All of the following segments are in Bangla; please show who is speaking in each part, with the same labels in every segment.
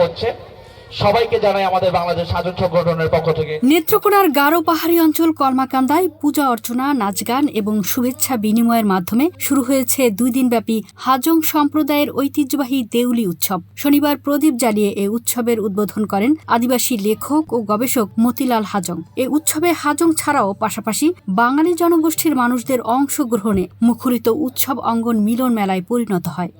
Speaker 1: হচ্ছে। সবাইকে জানাই আমাদের বাংলাদেশ সাজন সংগঠনের পক্ষ থেকে।
Speaker 2: নেত্রকোনার গারো পাহাড়ি অঞ্চল কলমাকান্দায় পূজা অর্চনা, নাচ গান এবং শুভেচ্ছা বিনিময়ের মাধ্যমে শুরু হয়েছে দুই দিনব্যাপী হাজং সম্প্রদায়ের ঐতিহ্যবাহী দেউলি উৎসব। শনিবার প্রদীপ জ্বালিয়ে এ উৎসবের উদ্বোধন করেন আদিবাসী লেখক ও গবেষক মতিলাল হাজং। এ উৎসবে হাজং ছাড়াও পাশাপাশি বাঙালি জনগোষ্ঠীর মানুষদের অংশগ্রহণে মুখরিত উৎসব অঙ্গন মিলন মেলায় পরিণত হয়।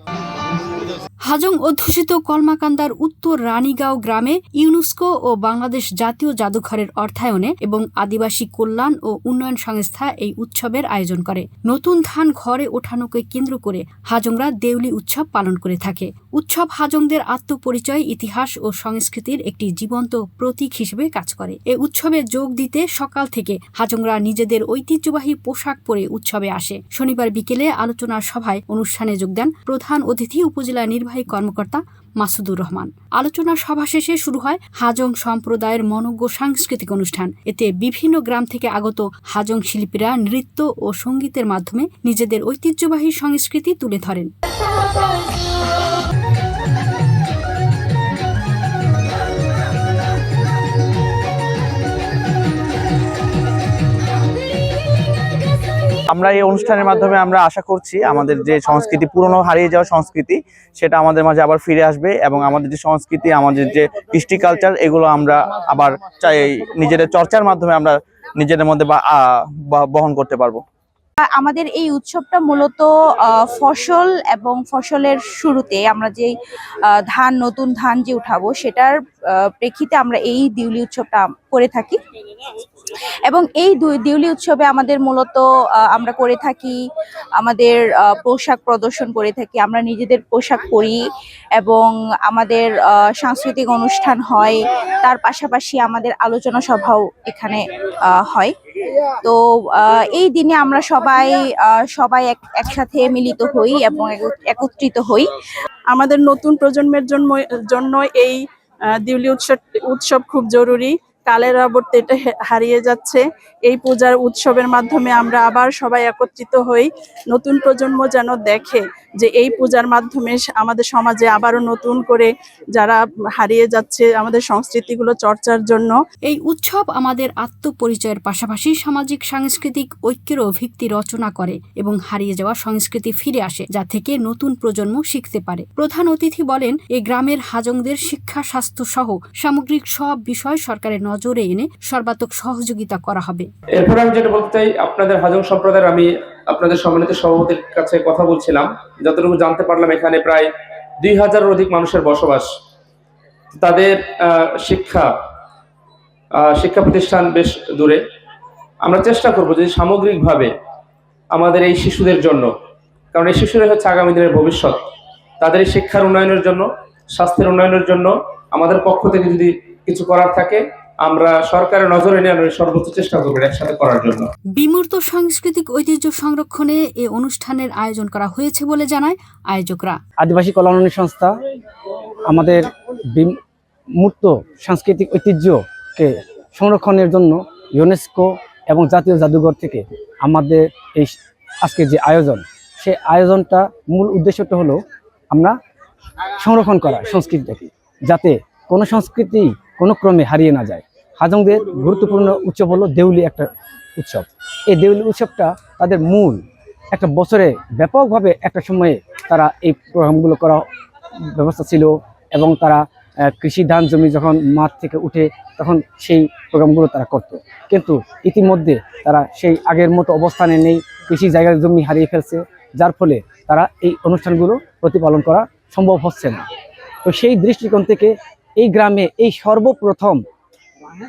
Speaker 2: হাজং অধ্যুষিত কলমাকান্দার উত্তর রানীগাঁও গ্রামে ইউনেস্কো ও বাংলাদেশ জাতীয় জাদুঘরের অর্থায়নে এবং আদিবাসী কল্যাণ ও উন্নয়ন সংস্থা এই উৎসবের আয়োজন করে। নতুন ধান ঘরে ওঠানোকে কেন্দ্র করে হাজংরা দেউলি উৎসব পালন করে থাকে। উৎসব হাজংদের আত্মপরিচয়, ইতিহাস ও সংস্কৃতির একটি জীবন্ত প্রতীক হিসেবে কাজ করে। এ উৎসবে যোগ দিতে সকাল থেকে হাজংরা নিজেদের ঐতিহ্যবাহী পোশাক পরে উৎসবে আসে। শনিবার বিকেলে আলোচনা সভায় অনুষ্ঠানে যোগ দেন প্রধান অতিথি উপজেলা নির্বাহী কর্মকর্তা মাসুদুর রহমান। আলোচনা সভা শেষে শুরু হয় হাজং সম্প্রদায়ের মনজ্ঞ সাংস্কৃতিক অনুষ্ঠান। এতে বিভিন্ন গ্রাম থেকে আগত হাজং শিল্পীরা নৃত্য ও সঙ্গীতের মাধ্যমে নিজেদের ঐতিহ্যবাহী সংস্কৃতি তুলে ধরেন।
Speaker 3: আমরা এই অনুষ্ঠানের মাধ্যমে আমরা আশা করছি আমাদের যে সংস্কৃতি পুরনো হারিয়ে যাওয়া সংস্কৃতি, সেটা আমাদের মাঝে আবার ফিরে আসবে এবং আমাদের যে সংস্কৃতি, আমাদের যে কৃষ্টি কালচার এগুলো আমরা আবার চাই নিজেদের চর্চার মাধ্যমে আমরা নিজেদের মধ্যে বহন করতে পারব।
Speaker 4: আমাদের এই উৎসবটা মূলত ফসল এবং ফসলের শুরুতে আমরা যে আহ, ধান নতুন ধান যে উঠাবো সেটার প্রেক্ষিতে আমরা এই দিউলি উৎসবটা করে থাকি। এবং এই দিউলি উৎসবে আমাদের মূলত আমরা করে থাকি আমাদের পোশাক প্রদর্শন করে থাকি আমরা নিজেদের পোশাক পরি এবং আমাদের সাংস্কৃতিক অনুষ্ঠান হয়। তার পাশাপাশি আমাদের আলোচনা সভাও এখানে হয়। তো এই দিনে আমরা সবাই সবাই এক- একসাথে মিলিত হই এবং এক- একত্রিত হই।
Speaker 5: আমাদের নতুন প্রজন্মের জন্য জন্য এই দিউলি উৎসব উৎসব খুব জরুরি। কালের আবর্তে এটা হারিয়ে যাচ্ছে। এই পূজার উৎসবের মাধ্যমে আমরা আবার সবাই একত্রিত হই। নতুন প্রজন্ম যেন দেখে যে এই পূজার মাধ্যমে আমাদের সমাজে আবারও নতুন করে যারা হারিয়ে যাচ্ছে আমাদের সংস্কৃতিগুলো চর্চার জন্য।
Speaker 2: এই উৎসব আমাদের আত্মপরিচয়ের পাশাপাশি সামাজিক, সাংস্কৃতিক ঐক্যেরও ভিত্তি রচনা করে এবং হারিয়ে যাওয়া সংস্কৃতি ফিরে আসে, যা থেকে নতুন প্রজন্ম শিখতে পারে। প্রধান অতিথি বলেন, এই গ্রামের হাজংদের শিক্ষা স্বাস্থ্য সহ সামগ্রিক সব বিষয় সরকারের নজরে এনে সর্বাত্মক সহযোগিতা করা হবে।
Speaker 6: এরপর আমি যেটা বলতে চাই, আপনাদের হাজং সম্প্রদায়ের আমি আপনাদের সম্মানিত সভাপতির কাছে কথা বলছিলাম। যতটুকু জানতে পারলাম, এখানে প্রায় দুই হাজারের অধিক মানুষের বসবাস। তাদের শিক্ষা শিক্ষা প্রতিষ্ঠান বেশ দূরে। আমরা চেষ্টা করব যদি সামগ্রিকভাবে আমাদের এই শিশুদের জন্য, কারণ এই শিশুরাই হচ্ছে আগামী দিনের ভবিষ্যৎ, তাদের এই শিক্ষার উন্নয়নের জন্য, স্বাস্থ্যের উন্নয়নের জন্য আমাদের পক্ষ থেকে যদি কিছু করার থাকে আমরা সরকারের নজরে নিয়ে সর্বোচ্চ চেষ্টা করব একসাথে করার জন্য।
Speaker 2: বিমূর্ত সাংস্কৃতিক ঐতিহ্য সংরক্ষণে এই অনুষ্ঠানের আয়োজন করা হয়েছে বলে জানায় আয়োজকরা।
Speaker 7: আদিবাসী কল্যাণী সংস্থা আমাদের বিমূর্ত সাংস্কৃতিক ঐতিহ্যকে সংরক্ষণের জন্য ইউনেস্কো এবং জাতীয় জাদুঘর থেকে আমাদের এই স- আজকে যে আয়োজন সেই আয়োজনটা মূল উদ্দেশ্যটা হলো আমরা সংরক্ষণ করা সংস্কৃতিটাকে যাতে কোনো সংস্কৃতি কোনো ক্রমে হারিয়ে না যায়। হাজংদের গুরুত্বপূর্ণ উৎসব হলো দেউলি একটা উৎসব। এই দেউলি উৎসবটা তাদের মূল একটা বছরে ব্যাপকভাবে একটা সময়ে তারা এই প্রোগ্রামগুলো করা ব্যবস্থা ছিল এবং তারা কৃষি ধান জমি যখন মাঠ থেকে উঠে তখন সেই প্রোগ্রামগুলো তারা করত। কিন্তু ইতিমধ্যে তারা সেই আগের মতো অবস্থানে নেই, কৃষি জায়গার জমি হারিয়ে ফেলছে, যার ফলে তারা এই অনুষ্ঠানগুলো প্রতিপালন করা সম্ভব হচ্ছে না। তো সেই দৃষ্টিকোণ থেকে এই গ্রামে এই সর্বপ্রথম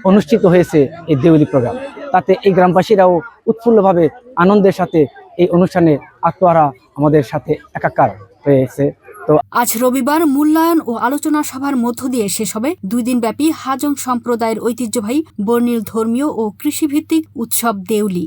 Speaker 7: অনুষ্ঠিত হয়েছে এই দেউলি প্রোগ্রাম। তাতে এই গ্রামবাসীরাও উৎফুল্লভাবে আনন্দের সাথে এই অনুষ্ঠানে আত্মহারা আমাদের সাথে একাকার হয়েছে তো
Speaker 2: আজ রবিবার মূল্যায়ন ও আলোচনা সভার মধ্য দিয়ে শেষ হবে দুই দিন ব্যাপী হাজং সম্প্রদায়ের ঐতিহ্যবাহী বর্ণিল ধর্মীয় ও কৃষিভিত্তিক উৎসব দেউলি।